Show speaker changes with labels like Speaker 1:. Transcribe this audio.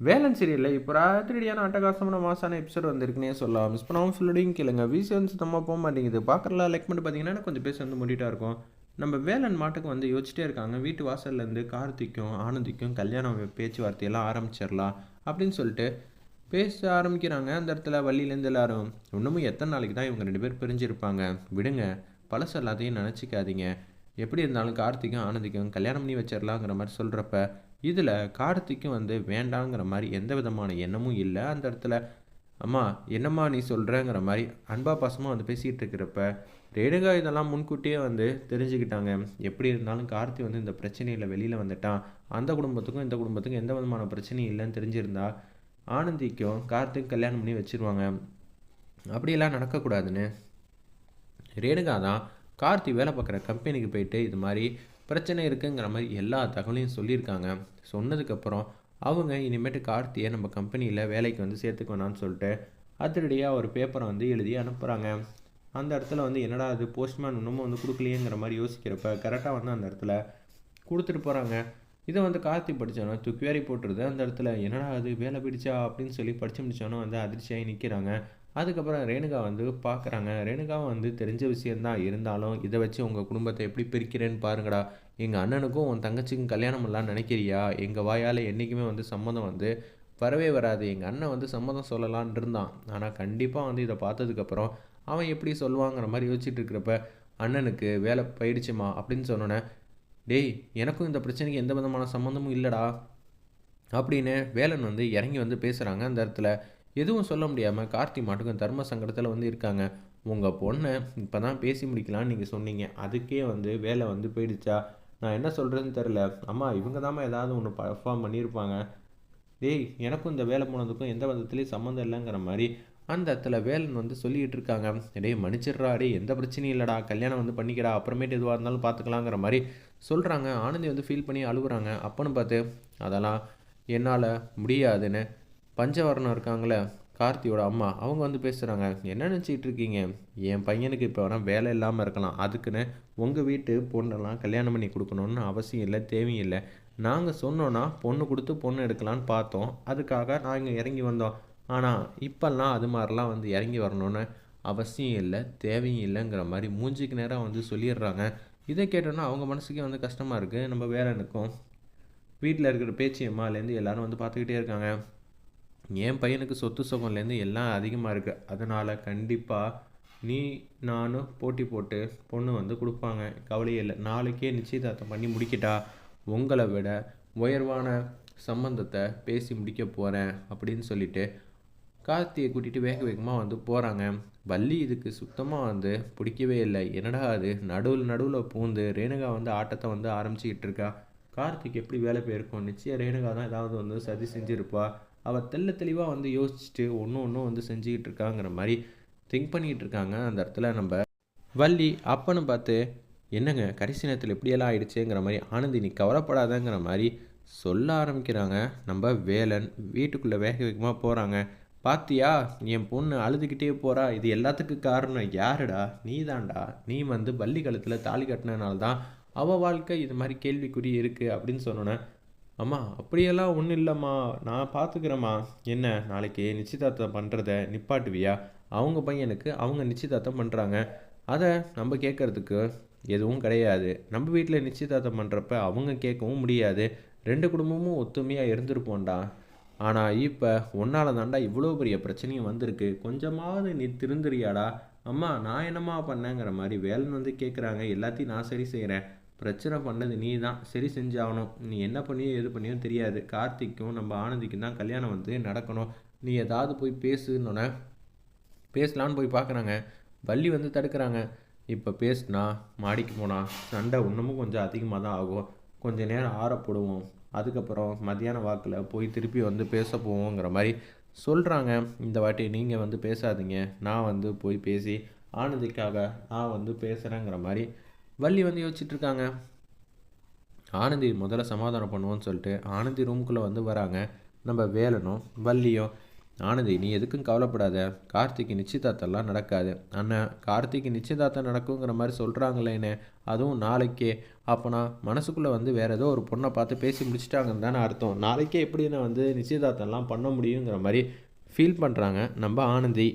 Speaker 1: வேலன் சீரியலில் இப்போ ராத்திரியான அட்டகாசமான மாசான எபிசோட் வந்திருக்குன்னே சொல்லலாம். மிஸ் பண்ணாமல் ஃபுல்லோடையும் கேளுங்க. வீசி வந்து சுத்தமாக போக மாட்டேங்குது. பார்க்குறலாம் லைக் பண்ணி பார்த்தீங்கன்னா கொஞ்சம் பேச வந்து முடிட்டா இருக்கும். நம்ம வேலன் மாட்டுக்கு வந்து யோசிச்சிட்டே இருக்காங்க. வீட்டு வாசல்லேருந்து கார்த்திக்கும் ஆனந்திக்கும் கல்யாணம் பேச்சுவார்த்தையெல்லாம் ஆரம்பிச்சிடலாம் அப்படின்னு சொல்லிட்டு பேச ஆரம்பிக்கிறாங்க. அந்த இடத்துல வள்ளியிலேருந்து எல்லாரும் இன்னமும் எத்தனை நாளைக்கு தான் இவங்க ரெண்டு பேர் பிரிஞ்சிருப்பாங்க? விடுங்க. பழசு எல்லாத்தையும் நினச்சிக்காதீங்க. எப்படி இருந்தாலும் கார்த்திக்கும் ஆனந்திக்கும் கல்யாணம் பண்ணி வச்சிடலாங்கிற மாதிரி சொல்கிறப்ப இதில் கார்த்திக்கும் வந்து வேண்டாங்கிற மாதிரி எந்த விதமான எண்ணமும் இல்லை. அந்த இடத்துல அம்மா என்னம்மா நீ சொல்கிறேங்கிற மாதிரி அன்பா பாசமாக வந்து பேசிகிட்டு இருக்கிறப்ப ரேணுகா இதெல்லாம் முன்கூட்டியே வந்து தெரிஞ்சுக்கிட்டாங்க. எப்படி இருந்தாலும் கார்த்தி வந்து இந்த பிரச்சனையில் வெளியில் வந்துட்டான். அந்த குடும்பத்துக்கும் இந்த குடும்பத்துக்கும் எந்த விதமான பிரச்சனையும் இல்லைன்னு தெரிஞ்சிருந்தா ஆனந்திக்கும் கார்த்திக் கல்யாணம் பண்ணி வச்சிருவாங்க. அப்படியெல்லாம் நடக்கக்கூடாதுன்னு. ரேணுகா தான் கார்த்தி வேலை பார்க்குற கம்பெனிக்கு போயிட்டு இது மாதிரி பிரச்சனை இருக்குங்கிற மாதிரி எல்லா தகவலையும் சொல்லியிருக்காங்க. சொன்னதுக்கப்புறம் அவங்க இனிமேட்டு கார்த்தியை நம்ம கம்பெனியில் வேலைக்கு வந்து சேர்த்துக்கணும்னு சொல்லிட்டு அதிரடியாக ஒரு பேப்பரை வந்து எழுதி அனுப்புகிறாங்க அந்த இடத்துல வந்து என்னடா அது போஸ்ட்மேன் இன்னமும் வந்து கொடுக்கலையேங்கிற மாதிரி யோசிக்கிறப்ப கரெக்டாக வந்து அந்த இடத்துல கொடுத்துட்டு போகிறாங்க இதை வந்து கார்த்தி படித்தோன்னா துக்குவேரி போட்டுருது. அந்த இடத்துல என்னடா அது வேலை பிடிச்சா அப்படின்னு சொல்லி படித்து முடித்தோன்னா வந்து அதிர்ச்சியாகி நிற்கிறாங்க அதுக்கப்புறம் ரேணுகா வந்து பார்க்குறாங்க ரேணுகாவும் வந்து தெரிஞ்ச விஷயந்தான் இருந்தாலும் இதை வச்சு உங்கள் குடும்பத்தை எப்படி பிரிக்கிறேன்னு பாருங்கடா. எங்கள் அண்ணனுக்கும் உன் தங்கச்சிக்கும் கல்யாணம் பண்ணலான்னு நினைக்கிறியா? எங்கள் வாயால் என்றைக்குமே வந்து சம்மதம் வந்து வரவே வராது. எங்கள் அண்ணன் வந்து சம்மதம் சொல்லலான் இருந்தான். ஆனால் கண்டிப்பாக வந்து இதை பார்த்ததுக்கப்புறம் அவன் எப்படி சொல்லுவாங்கிற மாதிரி யோசிச்சுட்டு இருக்கிறப்ப அண்ணனுக்கு வேலை போயிடுச்சுமா? அப்படின்னு சொன்னோன்னே டேய் எனக்கும் இந்த பிரச்சனைக்கு எந்த விதமான சம்மந்தமும் இல்லைடா. அப்படின்னு வேலன் வந்து இறங்கி வந்து பேசுகிறாங்க அந்த இடத்துல. எதுவும் சொல்ல முடியாமல் கார்த்தி மாட்டுக்கும் தர்ம சங்கடத்தில் வந்து இருக்காங்க. உங்கள் பொண்ணை இப்போ தான் பேசி முடிக்கலான்னு நீங்கள் சொன்னீங்க. அதுக்கே வந்து வேலை வந்து போயிடுச்சா? நான் என்ன சொல்கிறதுன்னு தெரில அம்மா இவங்க தாம்மா ஏதாவது ஒன்று பர்ஃபார்ம் பண்ணியிருப்பாங்க. டேய் எனக்கும் இந்த வேலை போனதுக்கும் எந்த விதத்துலேயும் சம்மந்தம் இல்லைங்கிற மாதிரி அந்த இடத்துல வேலன் வந்து சொல்லிகிட்டு இருக்காங்க. டேய் மன்னிச்சிடுறா. டே எந்த பிரச்சனையும் இல்லைடா. கல்யாணம் வந்து பண்ணிக்கிறா அப்புறமேட்டு எதுவாக இருந்தாலும் பார்த்துக்கலாங்கிற மாதிரி சொல்கிறாங்க ஆனந்தி வந்து ஃபீல் பண்ணி அழுகுறாங்க. அப்போன்னு பார்த்து அதெல்லாம் என்னால் முடியாதுன்னு பஞ்சவரணம் இருக்காங்களே கார்த்தியோட அம்மா அவங்க வந்து பேசுகிறாங்க என்ன நினச்சிக்கிட்டு இருக்கீங்க? என் பையனுக்கு இப்போ வேணால் வேலை இல்லாமல் இருக்கலாம். அதுக்குன்னு உங்கள் வீட்டு பொண்ணெல்லாம் கல்யாணம் பண்ணி கொடுக்கணுன்னு அவசியம் இல்லை தேவையும் இல்லை. நாங்கள் சொன்னோன்னா பொண்ணு கொடுத்து பொண்ணு எடுக்கலான்னு பார்த்தோம். அதுக்காக நாங்கள் இறங்கி வந்தோம். ஆனால் இப்போல்லாம் அது மாதிரிலாம் வந்து இறங்கி வரணும்னு அவசியம் இல்லை தேவையும் இல்லைங்கிற மாதிரி மூஞ்சிக்கு நேரம் வந்து சொல்லிடுறாங்க. இதை கேட்டோன்னா அவங்க மனசுக்கே வந்து கஷ்டமாக இருக்குது நம்ம வேலை நிற்கும். வீட்டில் இருக்கிற பேச்சியம்மாலேருந்து எல்லோரும் வந்து பார்த்துக்கிட்டே இருக்காங்க. என் பையனுக்கு சொத்து சுகம்லேருந்து எல்லாம் அதிகமாக இருக்குது அதனால் கண்டிப்பாக நீ நானும் போட்டி போட்டு பொண்ணு வந்து கொடுப்பாங்க. கவலையே இல்லை. நாளைக்கே நிச்சயதார்த்தம் பண்ணி முடிக்கிட்டா? உங்களை விட உயர்வான சம்பந்தத்தை பேசி முடிக்க போகிறேன் அப்படின்னு சொல்லிட்டு கார்த்தியை கூட்டிகிட்டு வேக வேகமாக வந்து போகிறாங்க வள்ளி இதுக்கு சுத்தமாக வந்து பிடிக்கவே இல்லை. என்னடா அது? நடுவில் நடுவில் பூந்து ரேணுகா வந்து ஆட்டத்தை வந்து ஆரம்பிச்சிக்கிட்டு இருக்கா? கார்த்திக் எப்படி வேலை போயிருக்கோம்? நிச்சயம் ரேணுகா தான் ஏதாவது வந்து சதி செஞ்சுருப்பா. அவள் தெல்ல தெளிவாக வந்து யோசிச்சுட்டு ஒன்று ஒன்றும் வந்து செஞ்சுக்கிட்டு இருக்காங்கிற மாதிரி திங்க் பண்ணிக்கிட்டு இருக்காங்க. அந்த இடத்துல நம்ம வள்ளி அப்பன்னு பார்த்து என்னங்க கடைசி நேரத்தில் இப்படியெல்லாம் ஆயிடுச்சுங்கிற மாதிரி ஆனந்தி நீ கவலைப்படாதங்கிற மாதிரி சொல்ல ஆரம்பிக்கிறாங்க. நம்ம வேலன் வீட்டுக்குள்ளே வேக வேகமாக போகிறாங்க பாத்தியா என் பொண்ணு அழுதுகிட்டே போகிறா இது எல்லாத்துக்கும் காரணம் யாருடா? நீ தான்டா நீ வந்து பள்ளி காலத்தில் தாலி கட்டினனால தான் அவள் வாழ்க்கை இது மாதிரி கேள்விக்குறி இருக்குது அப்படின்னு சொன்னோன்னே அம்மா அப்படியெல்லாம் ஒன்றும் இல்லைம்மா. நான் பார்த்துக்கிறேம்மா என்ன நாளைக்கு நிச்சயதார்த்தம் பண்ணுறத நிப்பாட்டுவியா? அவங்க பையனுக்கு அவங்க நிச்சயதார்த்தம் பண்ணுறாங்க அதை நம்ம கேட்குறதுக்கு எதுவும் கிடையாது. நம்ம வீட்டில் நிச்சயதார்த்தம் பண்ணுறப்ப அவங்க கேட்கவும் முடியாது. ரெண்டு குடும்பமும் ஒத்துமையாக இருந்திருப்போம்டா. ஆனால் இப்போ ஒன்றால் தாண்டா இவ்வளோ பெரிய பிரச்சனையும் வந்திருக்கு. கொஞ்சமாவது நீ திருந்துறியாடா. அம்மா நான் என்னம்மா பண்ணேங்கிற மாதிரி வேலைன்னு வந்து கேட்குறாங்க எல்லாத்தையும் நான் சரி செய்கிறேன் பிரச்சனை பண்ணது நீ தான் சரி செஞ்சாகணும். நீ என்ன பண்ணியோ எது பண்ணியோ தெரியாது. கார்த்திக்கும் நம்ம ஆனந்திக்கும் தான் கல்யாணம் வந்து நடக்கணும். நீ ஏதாவது போய் பேசுன்னொன்னே பேசலான்னு போய் பார்க்குறாங்க வள்ளி வந்து தடுக்கிறாங்க. இப்போ பேசுனா மாடிக்கு போனால் சண்டை இன்னமும் கொஞ்சம் அதிகமாக தான் ஆகும். கொஞ்சம் நேரம் ஆறப்படுவோம் அதுக்கப்புறம் மத்தியான வாக்கில் போய் திருப்பி வந்து பேச போவோங்கிற மாதிரி சொல்கிறாங்க இந்த வாட்டி நீங்கள் வந்து பேசாதீங்க. நான் வந்து போய் பேசி ஆனந்திக்காக நான் வந்து பேசுகிறேங்கிற மாதிரி வள்ளி வந்து யோசிச்சுட்டு இருக்காங்க ஆனந்தி முதல்ல சமாதானம் பண்ணுவோன்னு சொல்லிட்டு ஆனந்தி ரூமுக்குள்ளே வந்து வராங்க. நம்ம வேலனும் வள்ளியும் ஆனந்தி நீ எதுக்கும் கவலைப்படாத. கார்த்திக்கு நிச்சயதார்த்தம்லாம் நடக்காது. அண்ணன் கார்த்திக்கு நிச்சயதார்த்தம் நடக்குங்கிற மாதிரி சொல்கிறாங்களேன்னு அதுவும் நாளைக்கே. அப்போனா மனசுக்குள்ளே வந்து வேறு ஏதோ ஒரு பொண்ணை பார்த்து பேசி முடிச்சிட்டாங்கன்னு தானே அர்த்தம். நாளைக்கே எப்படி நான் வந்து நிச்சயதார்த்தம்லாம் பண்ண முடியுங்கிற மாதிரி ஃபீல் பண்ணுறாங்க நம்ம ஆனந்தி.